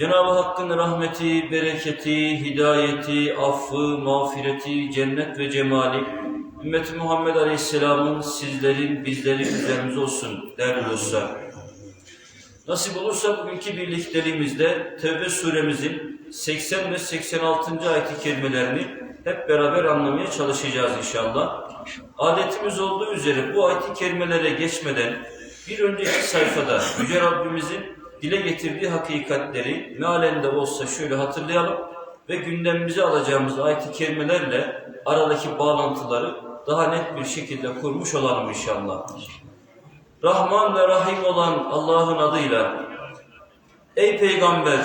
Cenab-ı Hakk'ın rahmeti, bereketi, hidayeti, affı, mağfireti, cennet ve cemali, Ümmet-i Muhammed Aleyhisselam'ın sizlerin, bizlerin üzerimize olsun değerli dostlar. Nasip olursa bugünkü birlikteliğimizde Tevbe suremizin 80 ve 86. ayet-i kerimelerini hep beraber anlamaya çalışacağız inşallah. Adetimiz olduğu üzere bu ayet-i kerimelere geçmeden bir önceki sayfada Yüce Rabbimizin dile getirdiği hakikatleri mealen de olsa şöyle hatırlayalım ve gündemimize alacağımız ayet-i kerimelerle aradaki bağlantıları daha net bir şekilde kurmuş olalım inşallah. Rahman ve Rahim olan Allah'ın adıyla Ey Peygamber!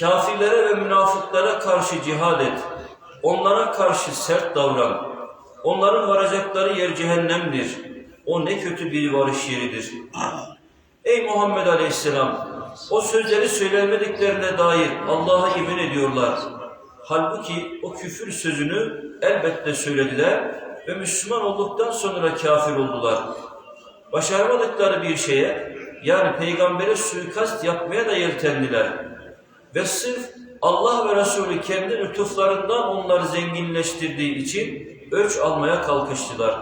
Kafirlere ve münafıklara karşı cihad et. Onlara karşı sert davran. Onların varacakları yer cehennemdir. O ne kötü bir varış yeridir. Ey Muhammed Aleyhisselam! O sözleri söylemediklerine dair Allah'a yemin ediyorlar. Halbuki o küfür sözünü elbette söylediler ve Müslüman olduktan sonra kafir oldular. Başaramadıkları bir şeye yani peygambere suikast yapmaya da yeltendiler. Ve sırf Allah ve Resulü kendi lütuflarından onları zenginleştirdiği için ölç almaya kalkıştılar.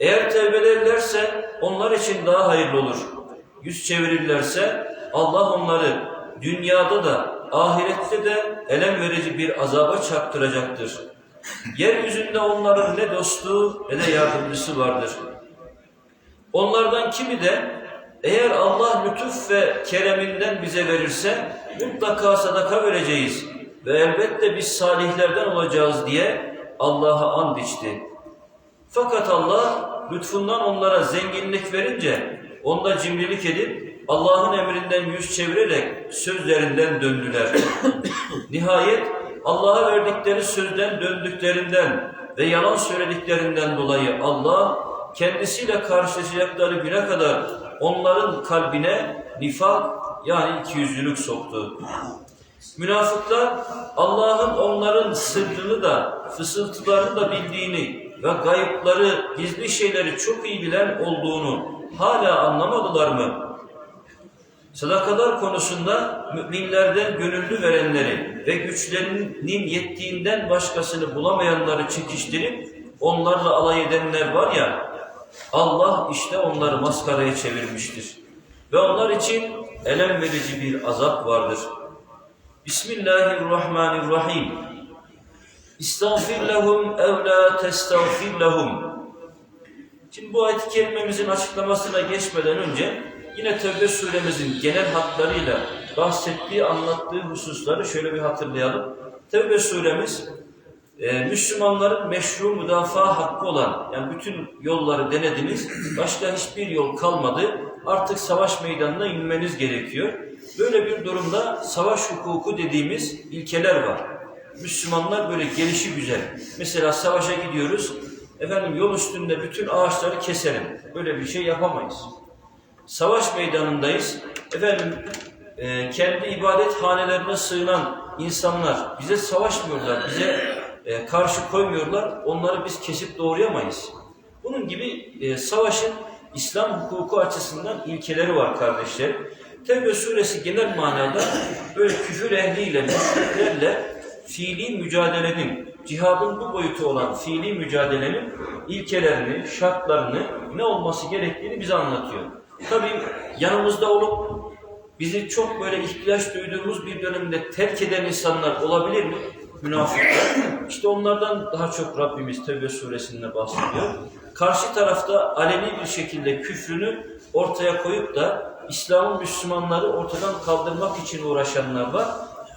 Eğer tevbelerlerse onlar için daha hayırlı olur. Yüz çevirirlerse Allah onları dünyada da ahirette de elem verici bir azaba çarptıracaktır. Yeryüzünde onların ne dostu ne de yardımcısı vardır. Onlardan kimi de eğer Allah lütuf ve kereminden bize verirse mutlaka sadaka vereceğiz ve elbette biz salihlerden olacağız diye Allah'a and içti. Fakat Allah lütfundan onlara zenginlik verince onda cimrilik edip Allah'ın emrinden yüz çevirerek sözlerinden döndüler. Nihayet Allah'a verdikleri sözden döndüklerinden ve yalan söylediklerinden dolayı Allah kendisiyle karşılaşacakları güne kadar onların kalbine nifak yani ikiyüzlülük soktu. Münafıklar Allah'ın onların sırrını da fısıltılarını da bildiğini ve gayıpları, gizli şeyleri çok iyi bilen olduğunu hala anlamadılar mı? Sadakalar konusunda müminlerden gönüllü verenleri ve güçlerinin yettiğinden başkasını bulamayanları çekiştirip onlarla alay edenler var ya, Allah işte onları maskaraya çevirmiştir. Ve onlar için elem verici bir azap vardır. Bismillahirrahmanirrahim. İstağfir lehum ev la testağfir lehum. Şimdi bu ayet-i kerimemizin açıklamasına geçmeden önce yine Tevbe suremizin genel hatlarıyla bahsettiği, anlattığı hususları şöyle bir hatırlayalım. Tevbe suremiz e, Müslümanların meşru müdafaa hakkı olan, yani bütün yolları denediniz, başka hiçbir yol kalmadı, artık savaş meydanına inmeniz gerekiyor. Böyle bir durumda savaş hukuku dediğimiz ilkeler var. Müslümanlar böyle gelişi güzel. Mesela savaşa gidiyoruz, efendim yol üstünde bütün ağaçları keselim. Böyle bir şey yapamayız. Savaş meydanındayız. Efendim e, kendi ibadet hanelerine sığınan insanlar bize savaşmıyorlar, bize e, karşı koymuyorlar. Onları biz kesip doğrayamayız. Bunun gibi e, savaşın İslam hukuku açısından ilkeleri var kardeşler. Tevbe suresi genel manada böyle küfür ehliyle, müşriklerle fiili mücadelenin, cihadın bu boyutu olan fiili mücadelenin ilkelerini, şartlarını, ne olması gerektiğini bize anlatıyor. Tabii yanımızda olup bizi çok böyle ihtiyaç duyduğumuz bir dönemde terk eden insanlar olabilir mi? Münafıklar. İşte onlardan daha çok Rabbimiz Tevbe suresinde bahsediyor. Karşı tarafta aleni bir şekilde küfrünü ortaya koyup da İslam'ın Müslümanları ortadan kaldırmak için uğraşanlar var.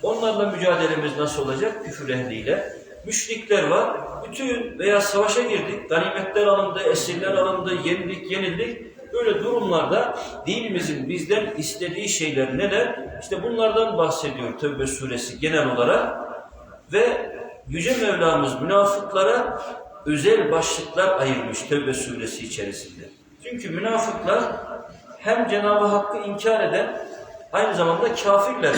Onlarla mücadelemiz nasıl olacak? Küfür ehliyle. Müşrikler var. Bütün veya savaşa girdik, ganimetler alındı, esirler alındı, yenildik, yenildik. Böyle durumlarda dinimizin bizden istediği şeyler neler? işte bunlardan bahsediyor Tevbe suresi genel olarak ve Yüce Mevlamız münafıklara özel başlıklar ayırmış Tevbe suresi içerisinde. Çünkü münafıklar hem Cenab-ı Hakk'ı inkar eden aynı zamanda kafirler.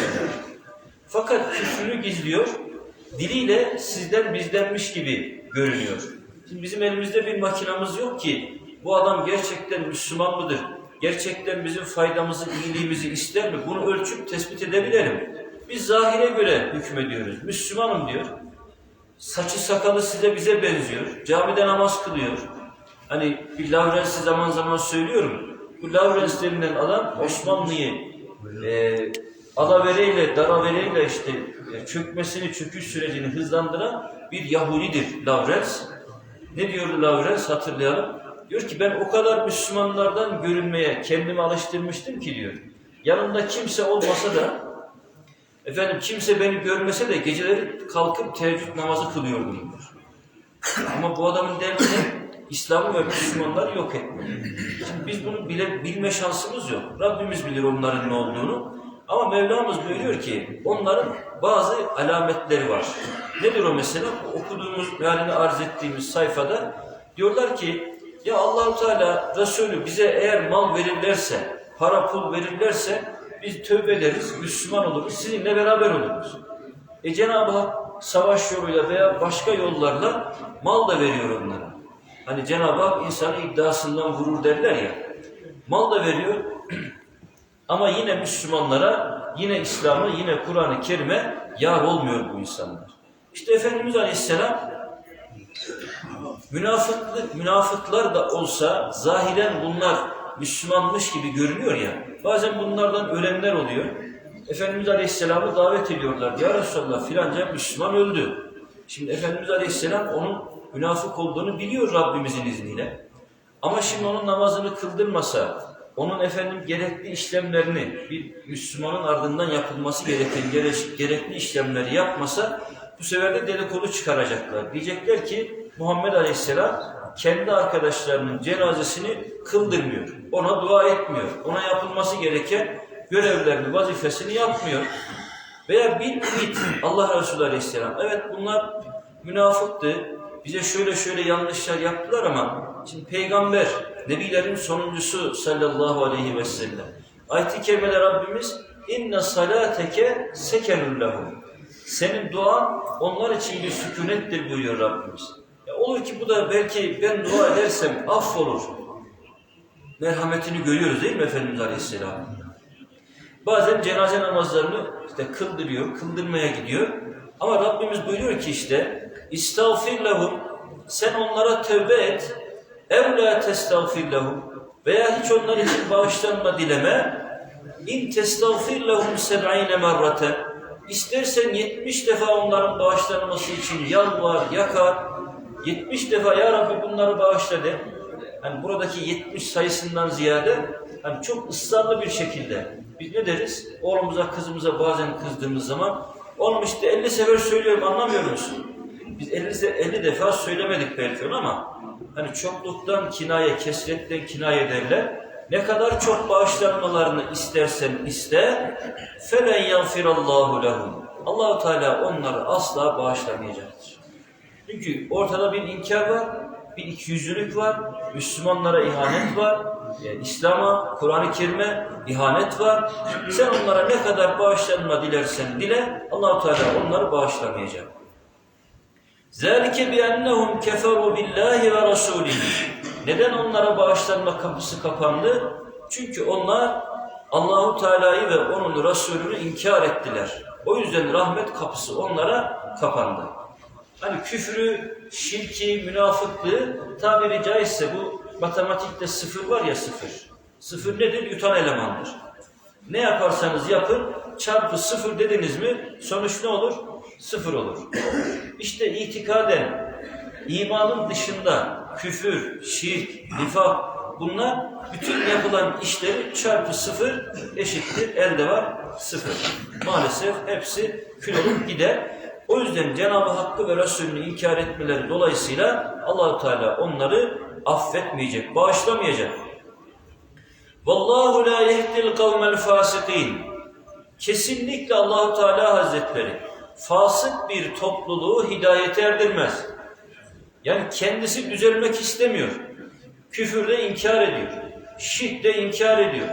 Fakat küfrünü gizliyor, diliyle sizden bizdenmiş gibi görünüyor. Şimdi bizim elimizde bir makinamız yok ki bu adam gerçekten Müslüman mıdır? Gerçekten bizim faydamızı, iyiliğimizi ister mi? Bunu ölçüp tespit edebilelim. Biz zahire göre hükmediyoruz. Müslümanım diyor. Saçı sakalı size bize benziyor. Camide namaz kılıyor. Hani bir Lavrens'i zaman zaman söylüyorum. Bu Lavrens denilen adam Osmanlı'yı e, alavereyle, daravereyle işte e, çökmesini, çöküş sürecini hızlandıran bir Yahudidir Lavrens. Ne diyordu Lavrens hatırlayalım. Diyor ki ben o kadar Müslümanlardan görünmeye kendimi alıştırmıştım ki diyor. Yanımda kimse olmasa da efendim kimse beni görmese de geceleri kalkıp teheccüd namazı kılıyordum diyor. Ama bu adamın derdi ne? İslam'ı ve Müslümanları yok etmek. Şimdi biz bunu bile, bilme şansımız yok. Rabbimiz bilir onların ne olduğunu. Ama Mevlamız buyuruyor ki onların bazı alametleri var. Nedir o mesela? Okuduğumuz, mealini arz ettiğimiz sayfada diyorlar ki ya Allahu Teala Resulü bize eğer mal verirlerse, para pul verirlerse biz tövbe ederiz, Müslüman oluruz, sizinle beraber oluruz. E Cenab-ı Hak savaş yoluyla veya başka yollarla mal da veriyor onlara. Hani Cenab-ı Hak insanı iddiasından vurur derler ya. Mal da veriyor ama yine Müslümanlara, yine İslam'a, yine Kur'an-ı Kerim'e yar olmuyor bu insanlar. İşte Efendimiz Aleyhisselam münafıklık, münafıklar da olsa zahiren bunlar Müslümanmış gibi görünüyor ya. Bazen bunlardan ölenler oluyor. Efendimiz Aleyhisselam'ı davet ediyorlar. Ya Resulallah filanca Müslüman öldü. Şimdi Efendimiz Aleyhisselam onun münafık olduğunu biliyor Rabbimizin izniyle. Ama şimdi onun namazını kıldırmasa, onun efendim gerekli işlemlerini bir Müslümanın ardından yapılması gereken gere- gerekli işlemleri yapmasa bu sefer de dedikodu çıkaracaklar. Diyecekler ki Muhammed Aleyhisselam kendi arkadaşlarının cenazesini kıldırmıyor. Ona dua etmiyor. Ona yapılması gereken görevlerini, vazifesini yapmıyor. Veya bir ümit Allah Resulü Aleyhisselam. Evet bunlar münafıktı. Bize şöyle şöyle yanlışlar yaptılar ama şimdi peygamber, nebilerin sonuncusu sallallahu aleyhi ve sellem. Ayet-i kerimede Rabbimiz inne salateke sekenun lehum. Senin duan onlar için bir sükunettir buyuruyor Rabbimiz. Ya olur ki bu da belki ben dua edersem affolur. Merhametini görüyoruz değil mi Efendimiz Aleyhisselam? Bazen cenaze namazlarını işte kıldırıyor, kıldırmaya gidiyor. Ama Rabbimiz buyuruyor ki işte İstağfir lehum sen onlara tövbe et. Ev la testağfir lehum veya hiç onlar için bağışlanma dileme. İn testağfir lehum seb'ine merraten İstersen 70 defa onların bağışlanması için yalvar, yakar. 70 defa ya Rabbi bunları bağışla de. Hani buradaki 70 sayısından ziyade hani çok ısrarlı bir şekilde biz ne deriz? Oğlumuza, kızımıza bazen kızdığımız zaman oğlum işte 50 sefer söylüyorum anlamıyor musun? Biz 50, se- 50 defa söylemedik belki ama hani çokluktan kinaye, kesretten kinaye derler. Ne kadar çok bağışlanmalarını istersen iste, felen yagfirallahu lehum. Allahu Teala onları asla bağışlamayacaktır. Çünkü ortada bir inkar var, bir ikiyüzlülük var, Müslümanlara ihanet var, yani İslam'a, Kur'an-ı Kerim'e ihanet var. Sen onlara ne kadar bağışlanma dilersen dile, Allahu Teala onları bağışlamayacak. ذَٰلِكَ بِأَنَّهُمْ كَفَرُوا بِاللّٰهِ وَرَسُولِهِ Neden onlara bağışlanma kapısı kapandı? Çünkü onlar Allahu Teala'yı ve onun Resulünü inkar ettiler. O yüzden rahmet kapısı onlara kapandı. Hani küfrü, şirki, münafıklığı tabiri caizse bu matematikte sıfır var ya sıfır. Sıfır nedir? Yutan elemandır. Ne yaparsanız yapın çarpı sıfır dediniz mi sonuç ne olur? Sıfır olur. İşte itikaden imanın dışında küfür, şirk, nifak bunlar bütün yapılan işleri çarpı sıfır eşittir. Elde var sıfır. Maalesef hepsi kül olup gider. O yüzden Cenab-ı Hakk'ı ve Resulünü inkar etmeleri dolayısıyla Allahu Teala onları affetmeyecek, bağışlamayacak. Vallahu la yehdil kavmel fasikin. Kesinlikle Allahu Teala Hazretleri fasık bir topluluğu hidayete erdirmez. Yani kendisi düzelmek istemiyor. Küfürde inkar ediyor. Şirkte inkar ediyor.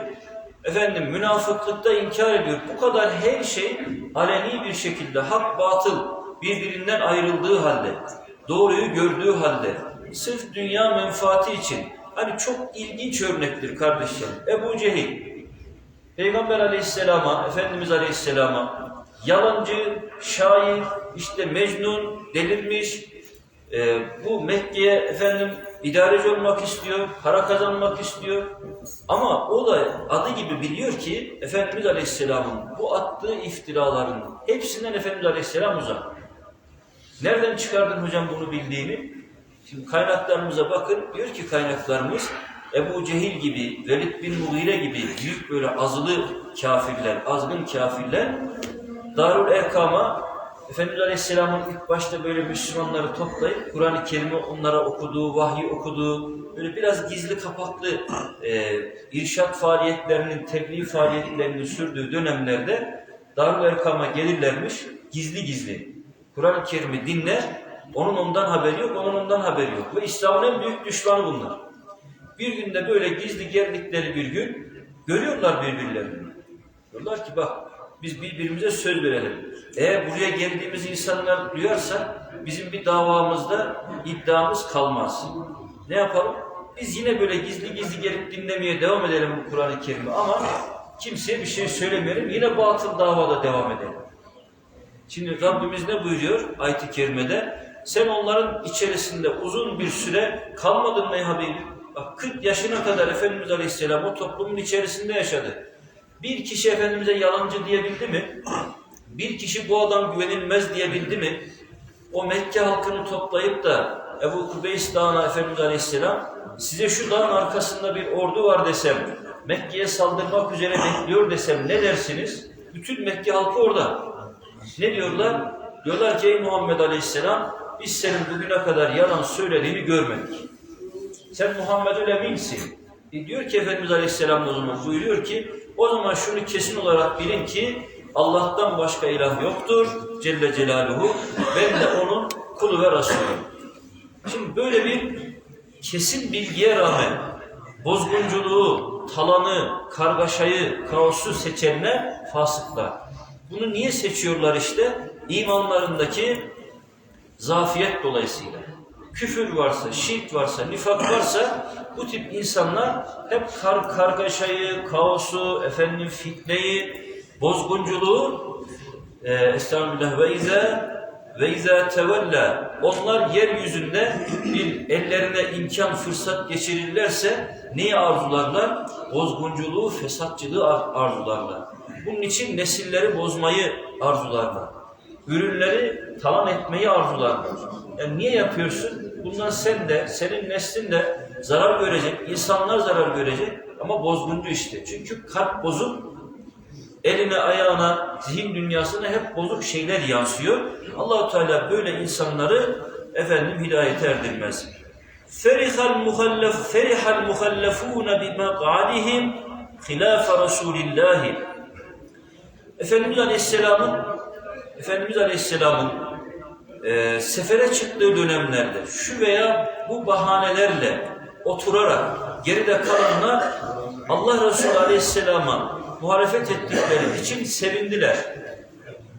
Efendim münafıklıkta inkar ediyor. Bu kadar her şey aleni bir şekilde hak batıl birbirinden ayrıldığı halde, doğruyu gördüğü halde, sırf dünya menfaati için hani çok ilginç örnektir kardeşlerim. Ebu Cehil, Peygamber aleyhisselama, Efendimiz aleyhisselama yalancı, şair, işte Mecnun, delirmiş, e, bu Mekke'ye efendim idareci olmak istiyor, para kazanmak istiyor. Ama o da adı gibi biliyor ki Efendimiz Aleyhisselam'ın bu attığı iftiraların hepsinden Efendimiz Aleyhisselam uzak. Nereden çıkardın hocam bunu bildiğini? Şimdi kaynaklarımıza bakın. Diyor ki kaynaklarımız Ebu Cehil gibi, Velid bin Mughire gibi büyük böyle azılı kafirler, azgın kafirler Darül Erkam'a Efendimiz Aleyhisselam'ın ilk başta böyle Müslümanları toplayıp Kur'an-ı Kerim'i onlara okuduğu, vahyi okuduğu, böyle biraz gizli kapaklı e, irşat faaliyetlerinin, tebliğ faaliyetlerinin sürdüğü dönemlerde Darül Erkam'a gelirlermiş gizli gizli. Kur'an-ı Kerim'i dinler, onun ondan haberi yok, onun ondan haberi yok. Ve İslam'ın en büyük düşmanı bunlar. Bir günde böyle gizli geldikleri bir gün görüyorlar birbirlerini. Diyorlar ki bak biz birbirimize söz verelim. Eğer buraya geldiğimiz insanlar duyarsa bizim bir davamızda iddiamız kalmaz. Ne yapalım? Biz yine böyle gizli gizli gelip dinlemeye devam edelim bu Kur'an-ı Kerim'i ama kimseye bir şey söylemeyelim. Yine batıl davada devam edelim. Şimdi Rabbimiz ne buyuruyor ayet-i kerimede? Sen onların içerisinde uzun bir süre kalmadın mı ey Habibim? Bak 40 yaşına kadar Efendimiz Aleyhisselam o toplumun içerisinde yaşadı. Bir kişi Efendimiz'e yalancı diyebildi mi? Bir kişi bu adam güvenilmez diyebildi mi? O Mekke halkını toplayıp da Ebu Kubeys Dağı'na Efendimiz Aleyhisselam size şu dağın arkasında bir ordu var desem, Mekke'ye saldırmak üzere bekliyor desem ne dersiniz? Bütün Mekke halkı orada. Ne diyorlar? Diyorlar ki ey Muhammed Aleyhisselam biz senin bugüne kadar yalan söylediğini görmedik. Sen Muhammed'ül eminsin. E diyor ki Efendimiz Aleyhisselam o zaman buyuruyor ki o zaman şunu kesin olarak bilin ki Allah'tan başka ilah yoktur Celle Celaluhu. Ben de onun kulu ve Resulüyüm. Şimdi böyle bir kesin bilgiye rağmen bozgunculuğu, talanı, kargaşayı, kaosu seçenler fasıklar. Bunu niye seçiyorlar işte? İmanlarındaki zafiyet dolayısıyla. Küfür varsa, şirk varsa, nifak varsa bu tip insanlar hep kar kargaşayı, kaosu, efendim fitneyi, bozgunculuğu e, Estağfirullah ve izâ ve izâ tevella onlar yeryüzünde bir ellerine imkan fırsat geçirirlerse neyi arzularlar? Bozgunculuğu, fesatçılığı ar arzularlar. Bunun için nesilleri bozmayı arzularlar. Ürünleri talan etmeyi arzularlar. Yani niye yapıyorsun? Bundan sen de, senin neslin de zarar görecek, insanlar zarar görecek ama bozguncu işte. Çünkü kalp bozuk, eline, ayağına, zihin dünyasına hep bozuk şeyler yansıyor. Allahu Teala böyle insanları efendim hidayete erdirmez. Ferihal muhallef ferihal muhallefun bi maq'adihim hilaf Resulillah. Efendimiz Aleyhisselam'ın Efendimiz Aleyhisselam'ın e, sefere çıktığı dönemlerde şu veya bu bahanelerle oturarak geride kalanlar Allah Resulü Aleyhisselam'a muhalefet ettikleri için sevindiler.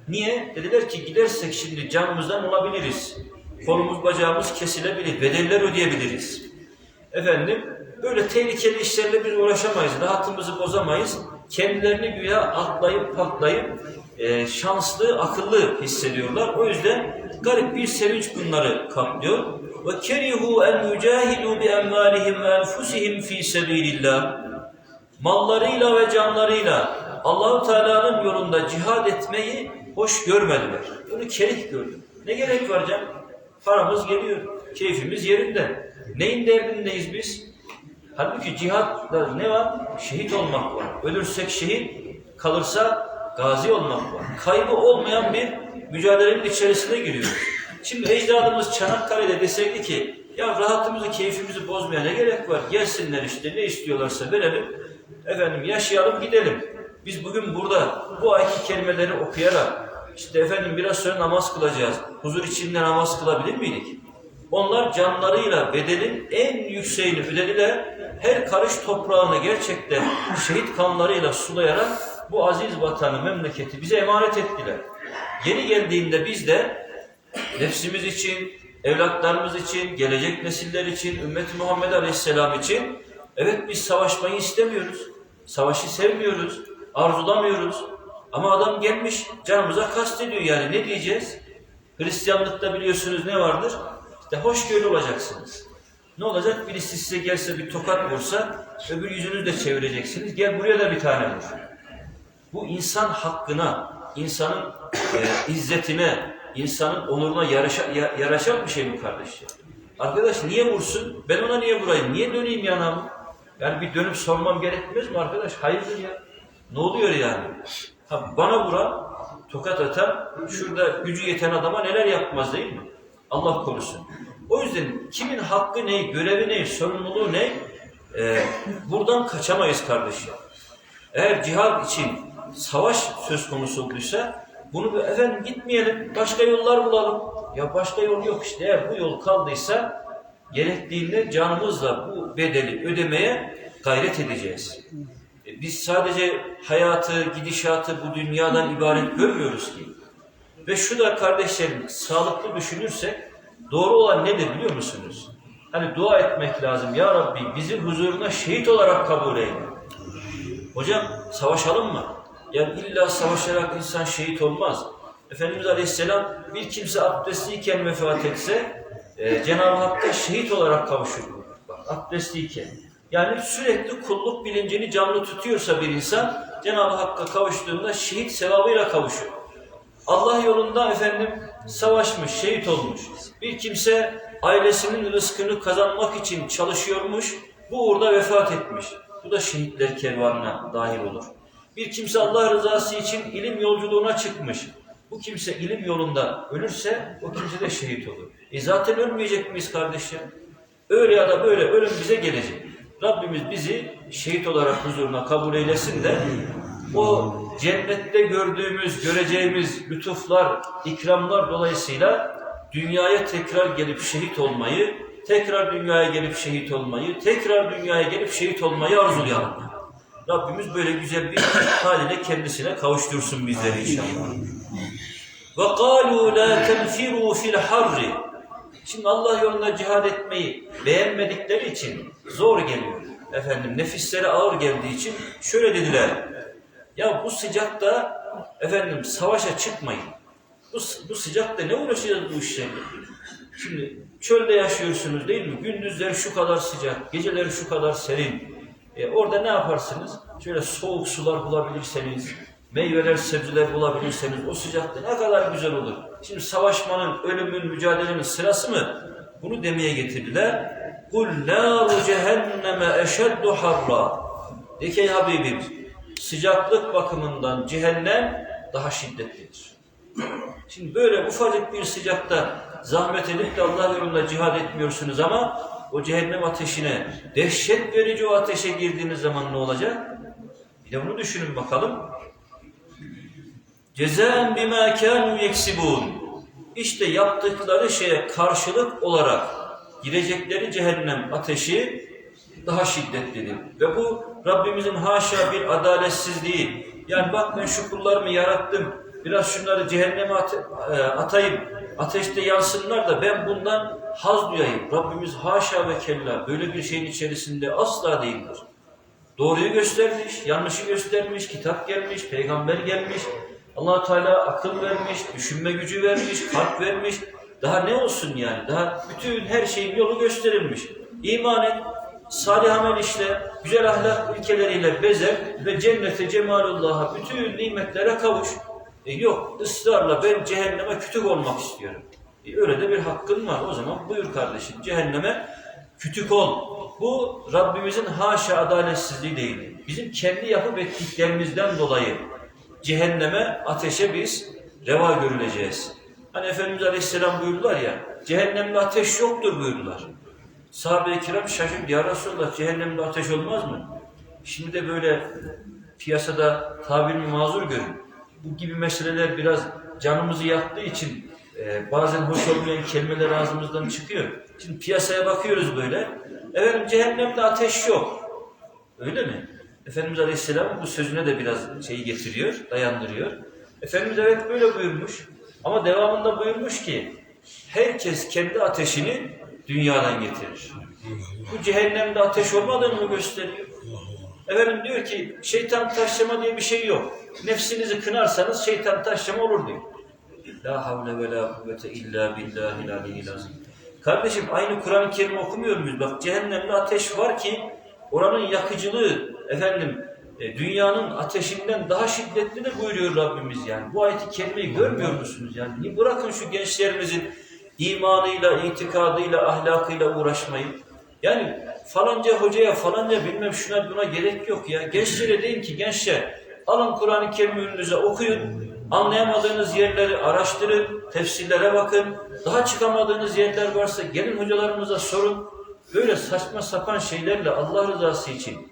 Niye? Dediler ki gidersek şimdi canımızdan olabiliriz. Kolumuz bacağımız kesilebilir, bedeller ödeyebiliriz. Efendim, böyle tehlikeli işlerle biz uğraşamayız, rahatımızı bozamayız. Kendilerini güya atlayıp patlayıp e, şanslı, akıllı hissediyorlar. O yüzden garip bir sevinç bunları kaplıyor. Ve kerihu en yucahidu bi emvalihim ve enfusihim fi sebilillah. Mallarıyla ve canlarıyla Allahu Teala'nın yolunda cihad etmeyi hoş görmediler. Bunu kerih gördüm. Ne gerek var canım? Paramız geliyor. Keyfimiz yerinde. Neyin derdindeyiz biz? Halbuki cihatta ne var? Şehit olmak var. Ölürsek şehit, kalırsa gazi olmak var. Kaybı olmayan bir mücadelenin içerisine giriyoruz. Şimdi ecdadımız Çanakkale'de deseydi ki ya rahatımızı, keyfimizi bozmaya ne gerek var? Gelsinler işte ne istiyorlarsa verelim. Efendim yaşayalım gidelim. Biz bugün burada bu ayki kelimeleri okuyarak işte efendim biraz sonra namaz kılacağız. Huzur içinde namaz kılabilir miydik? Onlar canlarıyla bedelin en yükseğini ödediler. Her karış toprağını gerçekten şehit kanlarıyla sulayarak bu aziz vatanı, memleketi bize emanet ettiler. Yeni geldiğinde biz de nefsimiz için, evlatlarımız için, gelecek nesiller için, ümmeti Muhammed Aleyhisselam için evet biz savaşmayı istemiyoruz. Savaşı sevmiyoruz, arzulamıyoruz. Ama adam gelmiş canımıza kastediyor yani ne diyeceğiz? Hristiyanlıkta biliyorsunuz ne vardır? İşte hoşgörülü olacaksınız. Ne olacak? Birisi size gelse bir tokat vursa öbür yüzünüzü de çevireceksiniz. Gel buraya da bir tane vur. Bu insan hakkına, insanın e, izzetine, insanın onuruna yarışa, ya- yaraşan bir şey mi kardeşler? Arkadaş niye vursun? Ben ona niye vurayım? Niye döneyim yanağımı? Yani bir dönüp sormam gerekmez mi arkadaş? Hayırdır ya? Ne oluyor yani? Ha, bana vuran, tokat atan, şurada gücü yeten adama neler yapmaz değil mi? Allah korusun. O yüzden kimin hakkı ne, görevi ne, sorumluluğu ne? Ee, buradan kaçamayız kardeşim. Eğer cihad için savaş söz konusu olduysa bunu bir, efendim gitmeyelim, başka yollar bulalım. Ya başka yol yok işte. Eğer bu yol kaldıysa gerektiğinde canımızla bu bedeli ödemeye gayret edeceğiz. E, Biz sadece hayatı, gidişatı bu dünyadan ibaret görmüyoruz ki. Ve şu da kardeşlerim sağlıklı düşünürsek doğru olan nedir biliyor musunuz? Hani dua etmek lazım. Ya Rabbi bizi huzuruna şehit olarak kabul eyle. Hocam savaşalım mı? Yani illa savaşarak insan şehit olmaz. Efendimiz Aleyhisselam bir kimse abdestliyken vefat etse e, Cenab-ı Hakk'a şehit olarak kavuşur. Bak abdestliyken. Yani sürekli kulluk bilincini canlı tutuyorsa bir insan Cenab-ı Hakk'a kavuştuğunda şehit sevabıyla kavuşur. Allah yolunda efendim savaşmış, şehit olmuş. Bir kimse ailesinin rızkını kazanmak için çalışıyormuş, bu uğurda vefat etmiş. Bu da şehitler kervanına dahil olur. Bir kimse Allah rızası için ilim yolculuğuna çıkmış. Bu kimse ilim yolunda ölürse o kimse de şehit olur. E zaten ölmeyecek miyiz kardeşim? Öyle ya da böyle ölüm bize gelecek. Rabbimiz bizi şehit olarak huzuruna kabul eylesin de o cennette gördüğümüz, göreceğimiz lütuflar, ikramlar dolayısıyla dünyaya tekrar gelip şehit olmayı, tekrar dünyaya gelip şehit olmayı, tekrar dünyaya gelip şehit olmayı arzulayalım. Rabbimiz böyle güzel bir haline kendisine kavuştursun bizleri inşallah. Ve kalu la tenfiru fil harri. Şimdi Allah yolunda cihad etmeyi beğenmedikleri için zor geliyor. Efendim nefislere ağır geldiği için şöyle dediler. Ya bu sıcakta efendim savaşa çıkmayın. Bu, bu sıcakta ne uğraşacağız bu işlerle? Şimdi çölde yaşıyorsunuz değil mi? Gündüzler şu kadar sıcak, geceler şu kadar serin. E, orada ne yaparsınız? Şöyle soğuk sular bulabilirseniz, meyveler, sebzeler bulabilirseniz o sıcakta ne kadar güzel olur. Şimdi savaşmanın, ölümün, mücadelenin sırası mı? Bunu demeye getirdiler. Kul nâru cehenneme eşeddu harra. De ki Habibim, sıcaklık bakımından cehennem daha şiddetlidir. Şimdi böyle ufacık bir sıcakta zahmet edip de Allah yolunda cihad etmiyorsunuz ama o cehennem ateşine, dehşet verici o ateşe girdiğiniz zaman ne olacak? Bir de bunu düşünün bakalım. Cezaen bima kanu yeksibun. İşte yaptıkları şeye karşılık olarak girecekleri cehennem ateşi daha şiddetlidir. Ve bu Rabbimizin haşa bir adaletsizliği. Yani bak ben şu kullarımı yarattım. Biraz şunları cehenneme e, atayım. Ateşte yansınlar da ben bundan haz duyayım. Rabbimiz haşa ve kella böyle bir şeyin içerisinde asla değildir. Doğruyu göstermiş, yanlışı göstermiş, kitap gelmiş, peygamber gelmiş. allah Teala akıl vermiş, düşünme gücü vermiş, kalp vermiş. Daha ne olsun yani? Daha bütün her şeyin yolu gösterilmiş. İman et, salih amel işle, güzel ahlak ilkeleriyle bezer ve cennete cemalullah'a bütün nimetlere kavuş. E yok, ısrarla ben cehenneme kütük olmak istiyorum. E öyle de bir hakkın var. O zaman buyur kardeşim cehenneme kütük ol. Bu Rabbimizin haşa adaletsizliği değil. Bizim kendi yapıp ettiklerimizden dolayı cehenneme, ateşe biz reva görüleceğiz. Hani Efendimiz Aleyhisselam buyurdular ya, cehennemde ateş yoktur buyurdular. Sahabe-i kiram şaşırdı. Ya Resulallah cehennemde ateş olmaz mı? Şimdi de böyle piyasada tabirimi mazur görün. Bu gibi meseleler biraz canımızı yaktığı için e, bazen hoş olmayan kelimeler ağzımızdan çıkıyor. Şimdi piyasaya bakıyoruz böyle. Efendim cehennemde ateş yok. Öyle mi? Efendimiz Aleyhisselam bu sözüne de biraz şeyi getiriyor, dayandırıyor. Efendimiz evet böyle buyurmuş. Ama devamında buyurmuş ki herkes kendi ateşini dünyadan getirir. Bu cehennemde ateş olmadığını mı gösteriyor? Efendim diyor ki şeytan taşlama diye bir şey yok. Nefsinizi kınarsanız şeytan taşlama olur diyor. La havle ve la kuvvete illa billahil aliyyil azim. Kardeşim aynı Kur'an-ı Kerim okumuyor muyuz? Bak cehennemde ateş var ki oranın yakıcılığı efendim e, dünyanın ateşinden daha şiddetli de buyuruyor Rabbimiz yani. Bu ayeti kerimeyi görmüyor musunuz yani? Niye Bırakın şu gençlerimizin imanıyla, itikadıyla, ahlakıyla uğraşmayı. Yani falanca hocaya, falanca bilmem şuna buna gerek yok ya. Gençlere deyin ki gençler alın Kur'an-ı Kerim'i önünüze okuyun. Anlayamadığınız yerleri araştırın, tefsirlere bakın. Daha çıkamadığınız yerler varsa gelin hocalarımıza sorun. Böyle saçma sapan şeylerle Allah rızası için.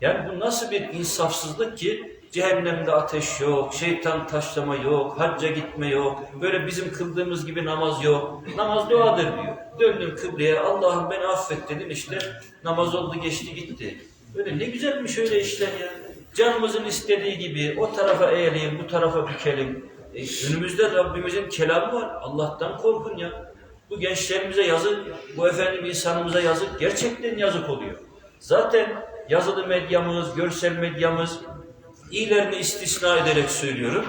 Yani bu nasıl bir insafsızlık ki cehennemde ateş yok, şeytan taşlama yok, hacca gitme yok, böyle bizim kıldığımız gibi namaz yok. Namaz duadır diyor. Döndün kıbleye Allah'ım beni affet dedin işte namaz oldu geçti gitti. Böyle ne güzelmiş öyle işler ya. Canımızın istediği gibi o tarafa eğelim, bu tarafa bükelim. E, önümüzde Rabbimizin kelamı var. Allah'tan korkun ya. Bu gençlerimize yazık, bu efendim insanımıza yazık. Gerçekten yazık oluyor. Zaten yazılı medyamız, görsel medyamız, iyilerini istisna ederek söylüyorum.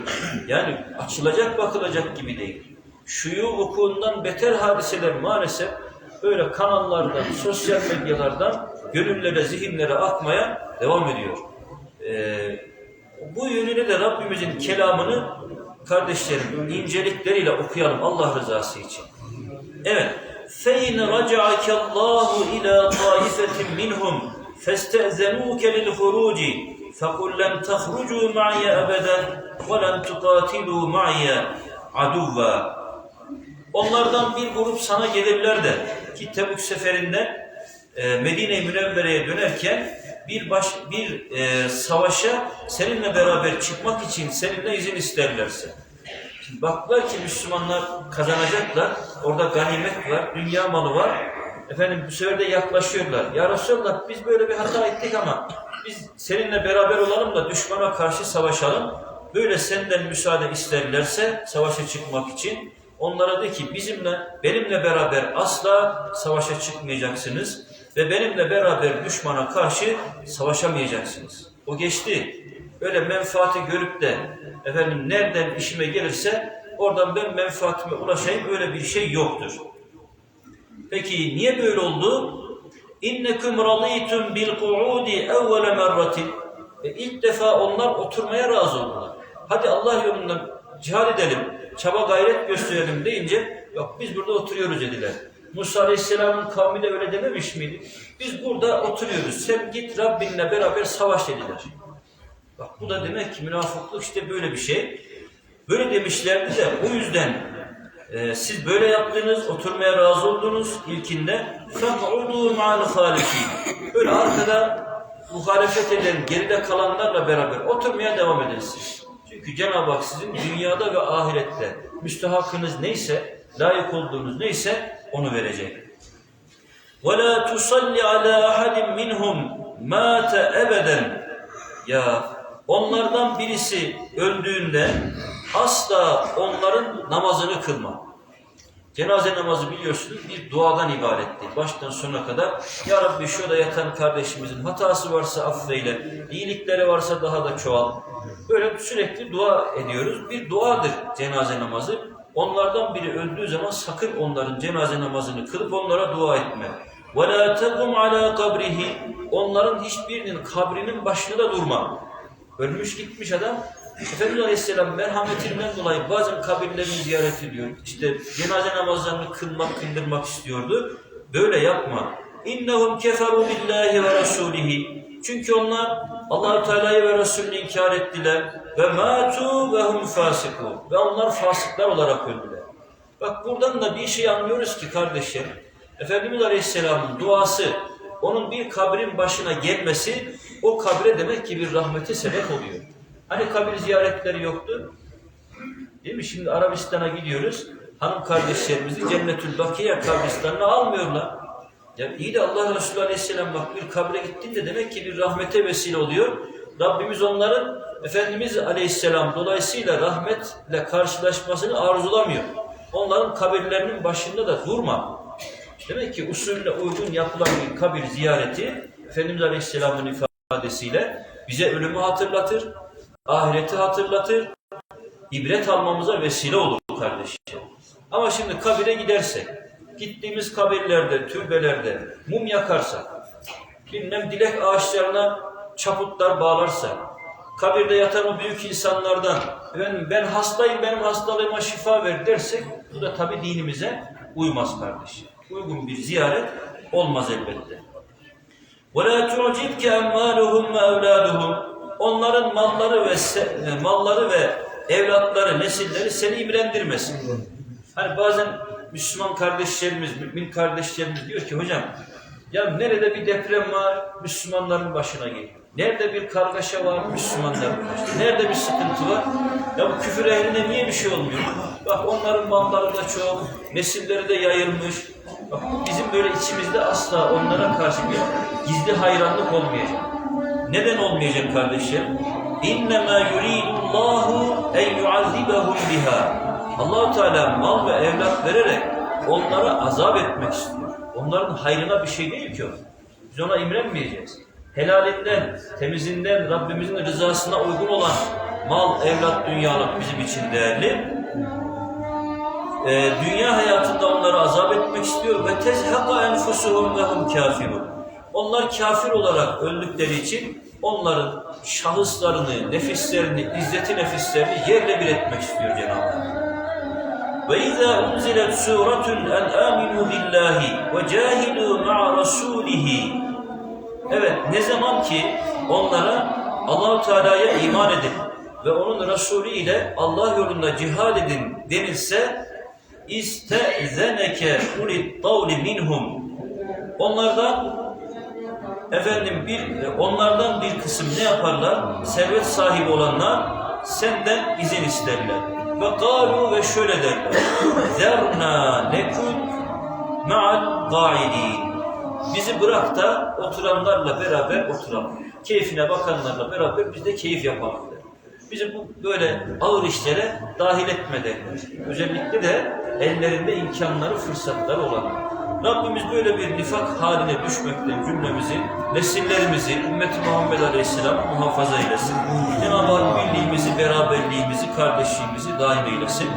Yani açılacak bakılacak gibi değil. Şuyu vukuundan beter hadiseler maalesef böyle kanallardan, sosyal medyalardan gönüllere, zihinlere akmaya devam ediyor. Ee, bu yönüyle de Rabbimizin kelamını kardeşlerim incelikleriyle okuyalım Allah rızası için. Evet. فَاِنْ رَجَعَكَ اللّٰهُ اِلَى طَائِفَةٍ مِّنْهُمْ فَاسْتَأْذَنُوكَ لِلْخُرُوجِ فَقُلْ لَنْ تَخْرُجُوا مَعِيَ أَبَدًا وَلَنْ تُقَاتِلُوا مَعِيَ عَدُوًّا Onlardan bir grup sana gelirler de ki Tebük seferinde e, Medine-i Münevvere'ye dönerken bir baş bir e, savaşa seninle beraber çıkmak için seninle izin isterlerse. Şimdi baktılar ki Müslümanlar kazanacaklar. Orada ganimet var, dünya malı var. Efendim bu sefer de yaklaşıyorlar. Ya Resulallah biz böyle bir hata ettik ama biz seninle beraber olalım da düşmana karşı savaşalım. Böyle senden müsaade isterlerse savaşa çıkmak için onlara de ki bizimle, benimle beraber asla savaşa çıkmayacaksınız ve benimle beraber düşmana karşı savaşamayacaksınız. O geçti. Öyle menfaati görüp de efendim nereden işime gelirse oradan ben menfaatime ulaşayım öyle bir şey yoktur. Peki niye böyle oldu? İnnekum raditum bil qu'udi evvele merratin. E ilk defa onlar oturmaya razı oldular. Hadi Allah yolundan cihad edelim, çaba gayret gösterelim deyince yok biz burada oturuyoruz dediler. Musa Aleyhisselam'ın kavmi de öyle dememiş miydi? Biz burada oturuyoruz. Sen git Rabbinle beraber savaş dediler. Bak bu da demek ki münafıklık işte böyle bir şey. Böyle demişlerdi de o yüzden e, siz böyle yaptınız, oturmaya razı oldunuz ilkinde. فَقْعُدُوا مَعَ الْخَالِفِينَ Böyle arkada muhalefet eden, geride kalanlarla beraber oturmaya devam ediniz Çünkü Cenab-ı Hak sizin dünyada ve ahirette müstehakınız neyse, layık olduğunuz neyse onu verecek. وَلَا تُصَلِّ عَلَى أَحَدٍ مِّنْهُمْ مَاتَ أَبَدًا Ya onlardan birisi öldüğünde asla onların namazını kılma. Cenaze namazı biliyorsunuz bir duadan ibaretti. Baştan sona kadar Ya Rabbi şurada yatan kardeşimizin hatası varsa affeyle, iyilikleri varsa daha da çoğal. Böyle sürekli dua ediyoruz. Bir duadır cenaze namazı. Onlardan biri öldüğü zaman sakın onların cenaze namazını kılıp onlara dua etme. وَلَا تَقُمْ عَلَى قَبْرِهِ Onların hiçbirinin kabrinin başında da durma. Ölmüş gitmiş adam. Efendimiz Aleyhisselam merhametinden dolayı bazen kabirlerini ziyaret ediyor. İşte cenaze namazlarını kılmak, kıldırmak istiyordu. Böyle yapma. İnnehum keferu billahi ve rasulihi. Çünkü onlar Allahü Teala'yı ve Resulünü inkar ettiler ve matu ve hum fasikun. Ve onlar fasıklar olarak öldüler. Bak buradan da bir şey anlıyoruz ki kardeşler. Efendimiz Aleyhisselam'ın duası onun bir kabrin başına gelmesi o kabre demek ki bir rahmete sebep oluyor. Hani kabir ziyaretleri yoktu? Değil mi? Şimdi Arabistan'a gidiyoruz. Hanım kardeşlerimizi Cennetül Bakiye kabristanına almıyorlar. Ya iyi de Allah Resulü Aleyhisselam bak bir kabre gittiğinde demek ki bir rahmete vesile oluyor. Rabbimiz onların Efendimiz Aleyhisselam dolayısıyla rahmetle karşılaşmasını arzulamıyor. Onların kabirlerinin başında da durma. Demek ki usulüne uygun yapılan bir kabir ziyareti Efendimiz Aleyhisselam'ın ifadesiyle bize ölümü hatırlatır, ahireti hatırlatır, ibret almamıza vesile olur kardeşim. Ama şimdi kabire gidersek, gittiğimiz kabirlerde, türbelerde mum yakarsak, bilmem dilek ağaçlarına çaputlar bağlarsak, kabirde yatan o büyük insanlardan ben, ben hastayım, benim hastalığıma şifa ver dersek, bu da tabi dinimize uymaz kardeşim Uygun bir ziyaret olmaz elbette. وَلَا تُعْجِبْكَ اَمْوَالُهُمْ وَاَوْلَادُهُمْ Onların malları ve se- e, malları ve evlatları, nesilleri seni imrendirmesin. Hani bazen Müslüman kardeşlerimiz, mümin kardeşlerimiz diyor ki hocam ya nerede bir deprem var Müslümanların başına geliyor. Nerede bir kargaşa var Müslümanların başına. Nerede bir sıkıntı var? Ya bu küfür ehline niye bir şey olmuyor? Bak onların malları da çok, nesilleri de yayılmış. Bak bizim böyle içimizde asla onlara karşı bir gizli hayranlık olmayacak. Neden olmayacak kardeşler? İnnemâ yuridullahu en yuazibahum biha. Allahu Teala mal ve evlat vererek onlara azap etmek istiyor. Onların hayrına bir şey değil ki o. Biz ona imrenmeyeceğiz helalinden, temizinden, Rabbimizin rızasına uygun olan mal, evlat, dünyalık bizim için değerli. Ee, dünya hayatında onları azap etmek istiyor ve tezhaka enfusuhum ve hum kafirun. Onlar kafir olarak öldükleri için onların şahıslarını, nefislerini, izzeti nefislerini yerle bir etmek istiyor Cenab-ı Hak. Ve izâ unzilet sûretun en âminû billâhi ve câhidû ma'a rasûlihi Evet, ne zaman ki onlara Allahu Teala'ya iman edin ve onun Resulü ile Allah yolunda cihad edin denilse İstezeneke ulit tavli minhum Onlardan efendim bir onlardan bir kısım ne yaparlar? Servet sahibi olanlar senden izin isterler. Ve galu ve şöyle derler. Zerna nekun ma'al gaidin. Bizi bırak da oturanlarla beraber oturalım. Keyfine bakanlarla beraber biz de keyif yapalım der. Bizi bu böyle ağır işlere dahil etme. Özellikle de ellerinde imkanları, fırsatları olan. Rabbimiz böyle bir nifak haline düşmekten cümlemizi, nesillerimizi, ümmeti Muhammed Aleyhisselam muhafaza eylesin. Cenab-ı Hak birliğimizi, beraberliğimizi, kardeşliğimizi daim eylesin.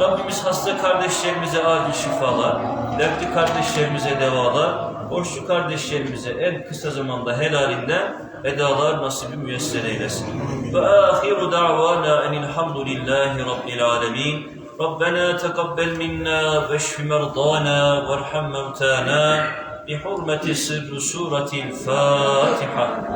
Rabbimiz hasta kardeşlerimize acil şifalar, dertli kardeşlerimize devalar, borçlu kardeşlerimize en kısa zamanda helalinden edalar nasibi müyesser eylesin. Ve ahiru da'vana enilhamdülillahi rabbil alemin. ربنا تقبل منا واشف مرضانا وارحم موتانا بحرمة سر سورة الفاتحة